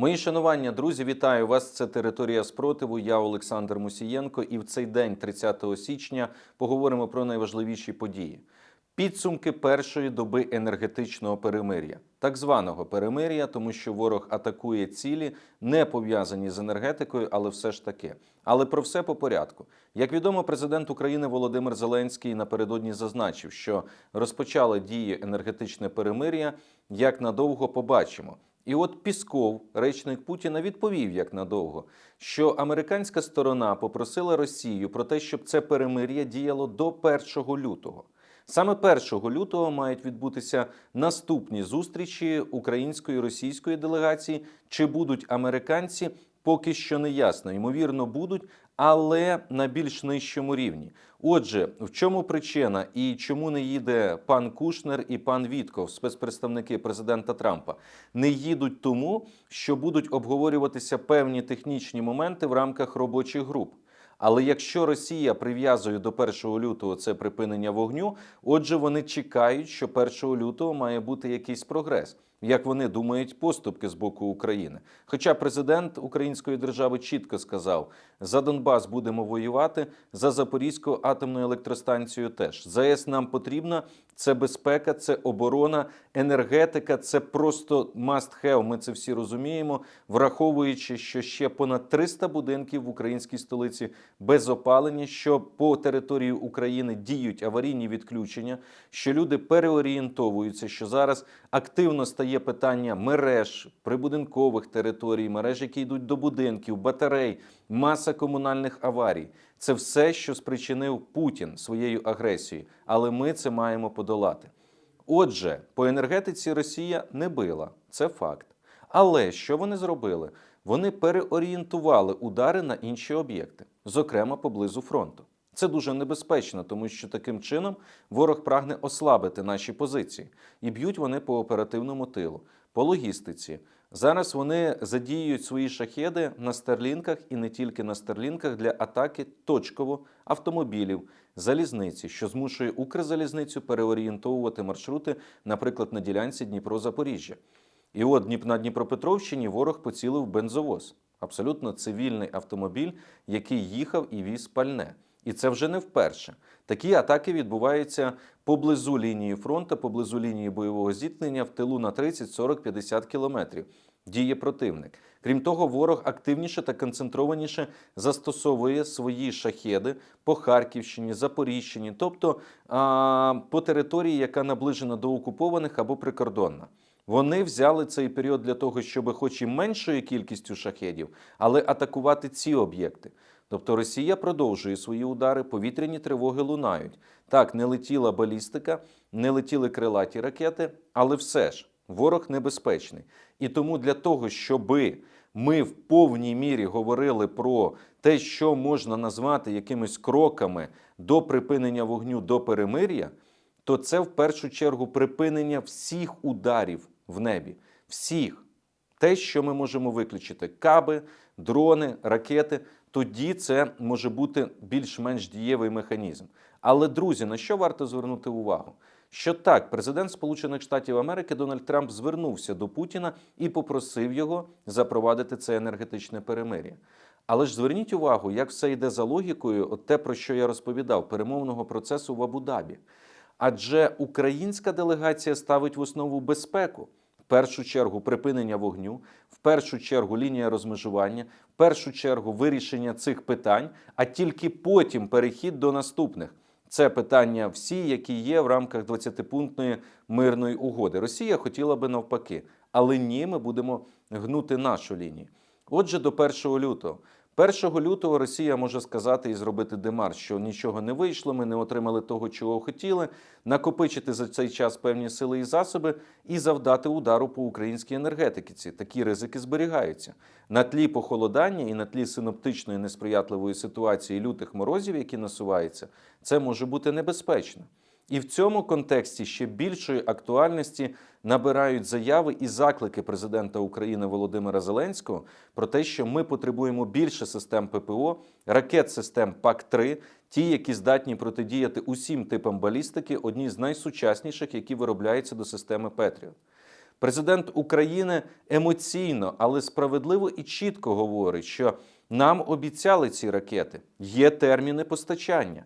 Мої шанування, друзі, вітаю вас. Це територія спротиву. Я Олександр Мусієнко. І в цей день, 30 січня, поговоримо про найважливіші події. Підсумки першої доби енергетичного перемир'я, так званого перемир'я, тому що ворог атакує цілі, не пов'язані з енергетикою, але все ж таки. Але про все по порядку. Як відомо, президент України Володимир Зеленський напередодні зазначив, що розпочали дії енергетичне перемир'я. Як надовго побачимо. І от Пісков, речник Путіна, відповів як надовго, що американська сторона попросила Росію про те, щоб це перемир'я діяло до 1 лютого. Саме 1 лютого мають відбутися наступні зустрічі української і російської делегації. Чи будуть американці, поки що не ясно. Ймовірно, будуть, але на більш нижчому рівні. Отже, в чому причина і чому не їде пан Кушнер і пан Вітков, спецпредставники президента Трампа, не їдуть тому, що будуть обговорюватися певні технічні моменти в рамках робочих груп. Але якщо Росія прив'язує до 1 лютого це припинення вогню, отже, вони чекають, що 1 лютого має бути якийсь прогрес. Як вони думають, поступки з боку України. Хоча президент Української держави чітко сказав: за Донбас будемо воювати, за Запорізьку атомну електростанцію теж за ЄС нам потрібна це безпека, це оборона, енергетика. Це просто must have, Ми це всі розуміємо, враховуючи, що ще понад 300 будинків в українській столиці без опалення, що по території України діють аварійні відключення, що люди переорієнтовуються, що зараз активно стає питання мереж прибудинкових територій, мереж, які йдуть до будинків, батарей, маса комунальних аварій. Це все, що спричинив Путін своєю агресією, але ми це маємо подолати. Отже, по енергетиці Росія не била, це факт. Але що вони зробили? Вони переорієнтували удари на інші об'єкти, зокрема поблизу фронту. Це дуже небезпечно, тому що таким чином ворог прагне ослабити наші позиції, і б'ють вони по оперативному тилу, по логістиці. Зараз вони задіюють свої шахеди на старлінках і не тільки на старлінках для атаки точково автомобілів, залізниці, що змушує Укрзалізницю переорієнтовувати маршрути, наприклад, на ділянці Дніпро-Запоріжжя. І от на Дніпропетровщині ворог поцілив бензовоз, абсолютно цивільний автомобіль, який їхав і віз пальне. І це вже не вперше. Такі атаки відбуваються поблизу лінії фронту, поблизу лінії бойового зіткнення в тилу на 30, 40, 50 кілометрів. Діє противник. Крім того, ворог активніше та концентрованіше застосовує свої шахеди по Харківщині, Запоріжчині, тобто а, по території, яка наближена до окупованих або прикордонна. Вони взяли цей період для того, щоб, хоч і меншою кількістю шахедів, але атакувати ці об'єкти. Тобто Росія продовжує свої удари, повітряні тривоги лунають. Так, не летіла балістика, не летіли крилаті ракети, але все ж ворог небезпечний. І тому для того, щоби ми в повній мірі говорили про те, що можна назвати якимись кроками до припинення вогню до перемир'я, то це в першу чергу припинення всіх ударів в небі. Всіх. Те, що ми можемо виключити: каби, дрони, ракети. Тоді це може бути більш-менш дієвий механізм. Але, друзі, на що варто звернути увагу? Що так, президент Сполучених Штатів Америки Дональд Трамп звернувся до Путіна і попросив його запровадити це енергетичне перемир'я. Але ж зверніть увагу, як все йде за логікою, от те, про що я розповідав, перемовного процесу в Абу-Дабі. Адже українська делегація ставить в основу безпеку. Першу чергу припинення вогню, в першу чергу лінія розмежування, в першу чергу вирішення цих питань, а тільки потім перехід до наступних. Це питання всі, які є в рамках 20-пунктної мирної угоди. Росія хотіла би навпаки, але ні, ми будемо гнути нашу лінію. Отже, до 1 лютого. 1 лютого Росія може сказати і зробити демарш, що нічого не вийшло, ми не отримали того, чого хотіли, накопичити за цей час певні сили і засоби і завдати удару по українській енергетиці. Такі ризики зберігаються на тлі похолодання і на тлі синоптичної несприятливої ситуації лютих морозів, які насуваються, це може бути небезпечно. І в цьому контексті ще більшої актуальності набирають заяви і заклики президента України Володимира Зеленського про те, що ми потребуємо більше систем ППО, ракет систем ПАК-3, ті, які здатні протидіяти усім типам балістики, одні з найсучасніших, які виробляються до системи Петріот. Президент України емоційно, але справедливо і чітко говорить, що нам обіцяли ці ракети, є терміни постачання.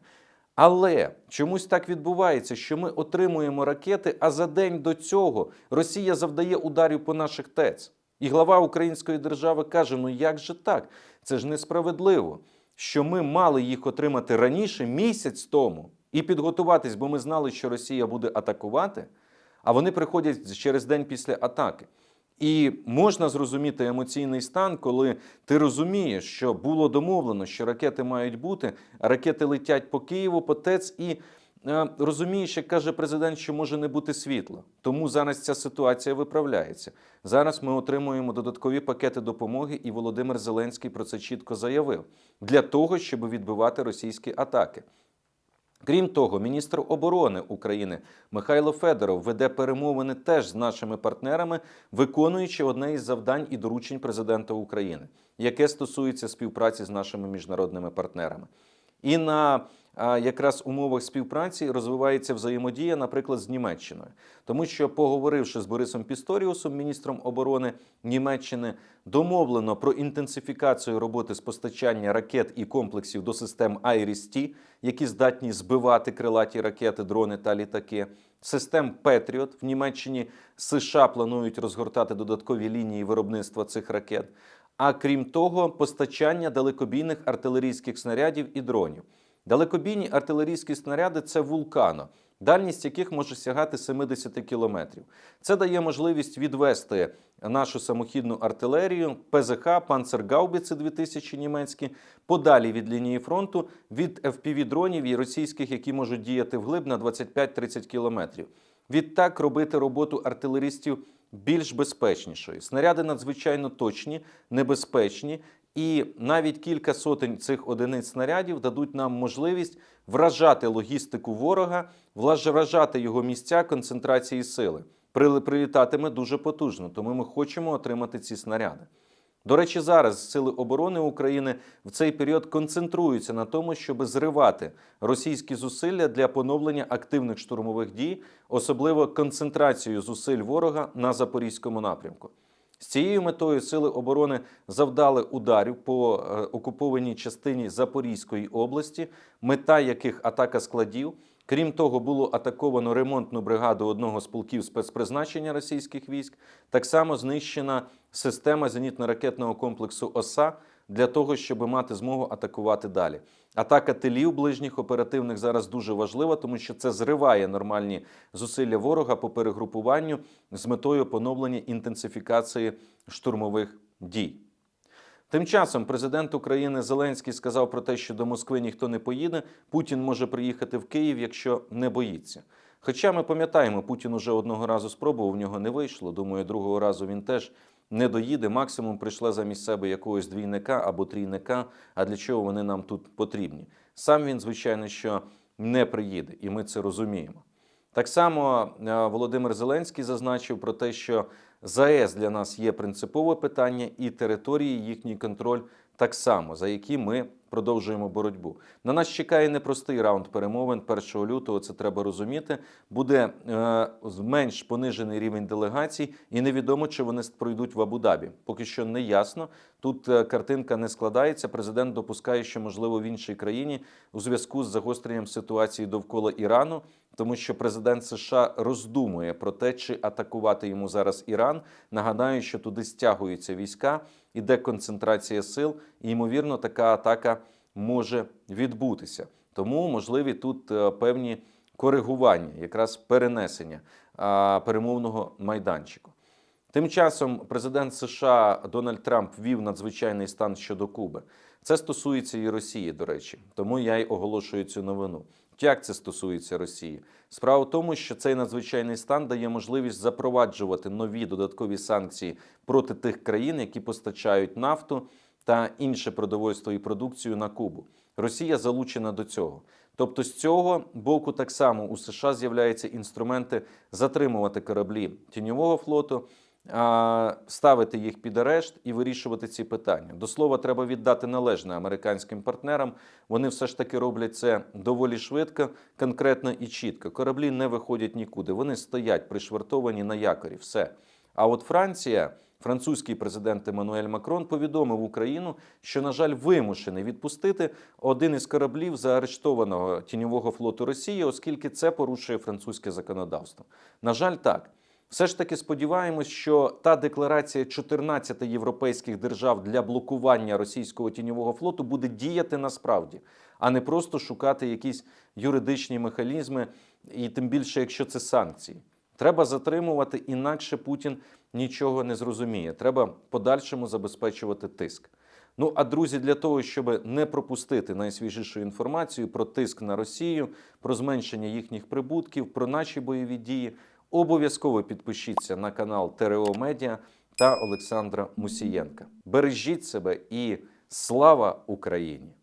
Але чомусь так відбувається, що ми отримуємо ракети, а за день до цього Росія завдає ударів по наших ТЕЦ. І глава Української держави каже: ну як же так? Це ж несправедливо, що ми мали їх отримати раніше, місяць тому, і підготуватись, бо ми знали, що Росія буде атакувати, а вони приходять через день після атаки. І можна зрозуміти емоційний стан, коли ти розумієш, що було домовлено, що ракети мають бути, ракети летять по Києву, по ТЕЦ, і е, розумієш, як каже президент, що може не бути світла. Тому зараз ця ситуація виправляється. Зараз ми отримуємо додаткові пакети допомоги, і Володимир Зеленський про це чітко заявив для того, щоб відбивати російські атаки. Крім того, міністр оборони України Михайло Федоров веде перемовини теж з нашими партнерами, виконуючи одне із завдань і доручень президента України, яке стосується співпраці з нашими міжнародними партнерами. І на якраз умовах співпраці розвивається взаємодія, наприклад, з Німеччиною, тому що, поговоривши з Борисом Пісторіусом, міністром оборони Німеччини, домовлено про інтенсифікацію роботи з постачання ракет і комплексів до систем IRIS-T, які здатні збивати крилаті ракети, дрони та літаки. Систем Петріот в Німеччині США планують розгортати додаткові лінії виробництва цих ракет. А крім того, постачання далекобійних артилерійських снарядів і дронів. Далекобійні артилерійські снаряди це вулкано, дальність яких може сягати 70 кілометрів. Це дає можливість відвести нашу самохідну артилерію, ПЗХ, Панцергаубіци 2000 німецькі, подалі від лінії фронту, від FPV-дронів і російських, які можуть діяти вглиб на 25-30 кілометрів. Відтак робити роботу артилеристів більш безпечнішою. Снаряди надзвичайно точні, небезпечні, і навіть кілька сотень цих одиниць снарядів дадуть нам можливість вражати логістику ворога, вражати його місця концентрації сили. Прилітатиме дуже потужно, тому ми хочемо отримати ці снаряди. До речі, зараз Сили оборони України в цей період концентруються на тому, щоб зривати російські зусилля для поновлення активних штурмових дій, особливо концентрацію зусиль ворога на запорізькому напрямку. З цією метою Сили оборони завдали ударів по е, окупованій частині Запорізької області, мета яких атака складів. Крім того, було атаковано ремонтну бригаду одного з полків спецпризначення російських військ. Так само знищена система зенітно-ракетного комплексу ОСА для того, щоб мати змогу атакувати далі. Атака тилів ближніх оперативних зараз дуже важлива, тому що це зриває нормальні зусилля ворога по перегрупуванню з метою поновлення інтенсифікації штурмових дій. Тим часом президент України Зеленський сказав про те, що до Москви ніхто не поїде. Путін може приїхати в Київ, якщо не боїться. Хоча ми пам'ятаємо, Путін уже одного разу спробував, в нього не вийшло. Думаю, другого разу він теж не доїде. Максимум прийшла замість себе якогось двійника або трійника. А для чого вони нам тут потрібні? Сам він, звичайно, що не приїде, і ми це розуміємо. Так само е, Володимир Зеленський зазначив про те, що ЗАЕС для нас є принципове питання, і території їхній контроль так само, за які ми продовжуємо боротьбу. На нас чекає непростий раунд перемовин 1 лютого. Це треба розуміти. Буде е, менш понижений рівень делегацій, і невідомо, чи вони пройдуть в Абу-Дабі. Поки що не ясно. Тут е, картинка не складається. Президент допускає, що можливо в іншій країні у зв'язку з загостренням ситуації довкола Ірану, тому що президент США роздумує про те, чи атакувати йому зараз Іран. Нагадаю, що туди стягуються війська, іде концентрація сил, і ймовірно, така атака може відбутися. Тому можливі тут е, певні коригування, якраз перенесення перемовного майданчику. Тим часом президент США Дональд Трамп ввів надзвичайний стан щодо Куби. Це стосується і Росії, до речі, тому я й оголошую цю новину. Як це стосується Росії? Справа в тому, що цей надзвичайний стан дає можливість запроваджувати нові додаткові санкції проти тих країн, які постачають нафту та інше продовольство і продукцію на Кубу. Росія залучена до цього. Тобто, з цього боку, так само у США з'являються інструменти затримувати кораблі тіньового флоту, ставити їх під арешт і вирішувати ці питання. До слова, треба віддати належне американським партнерам. Вони все ж таки роблять це доволі швидко, конкретно і чітко. Кораблі не виходять нікуди. Вони стоять пришвартовані на якорі. Все. А от Франція, французький президент Еммануель Макрон повідомив Україну, що, на жаль, вимушений відпустити один із кораблів заарештованого тіньового флоту Росії, оскільки це порушує французьке законодавство. На жаль, так. Все ж таки сподіваємось, що та декларація 14 європейських держав для блокування російського тіньового флоту буде діяти насправді, а не просто шукати якісь юридичні механізми, і тим більше, якщо це санкції. Треба затримувати, інакше Путін нічого не зрозуміє. Треба подальшому забезпечувати тиск. Ну а друзі, для того, щоб не пропустити найсвіжішу інформацію про тиск на Росію, про зменшення їхніх прибутків, про наші бойові дії, обов'язково підпишіться на канал ТРО Медіа та Олександра Мусієнка. Бережіть себе і слава Україні!